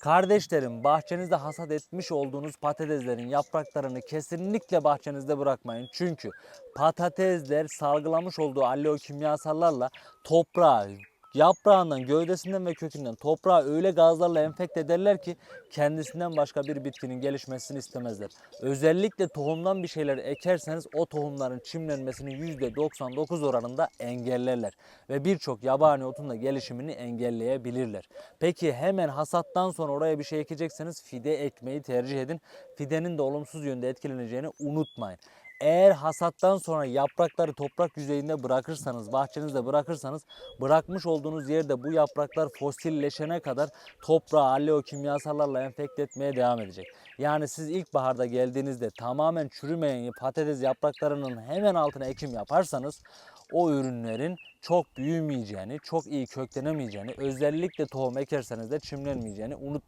Kardeşlerim bahçenizde hasat etmiş olduğunuz patateslerin yapraklarını kesinlikle bahçenizde bırakmayın. Çünkü patatesler salgılamış olduğu aloe kimyasallarla toprağı yaprağından, gövdesinden ve kökünden toprağı öyle gazlarla enfekte ederler ki kendisinden başka bir bitkinin gelişmesini istemezler. Özellikle tohumdan bir şeyler ekerseniz o tohumların çimlenmesini %99 oranında engellerler ve birçok yabani otun da gelişimini engelleyebilirler. Peki hemen hasattan sonra oraya bir şey ekecekseniz fide ekmeyi tercih edin. Fidenin de olumsuz yönde etkileneceğini unutmayın. Eğer hasattan sonra yaprakları toprak yüzeyinde bırakırsanız, bahçenizde bırakırsanız bırakmış olduğunuz yerde bu yapraklar fosilleşene kadar toprağı aloe kimyasallarla enfekte etmeye devam edecek. Yani siz ilkbaharda geldiğinizde tamamen çürümeyen patates yapraklarının hemen altına ekim yaparsanız o ürünlerin çok büyümeyeceğini, çok iyi köklenemeyeceğini, özellikle tohum ekerseniz de çimlenmeyeceğini unutmayın.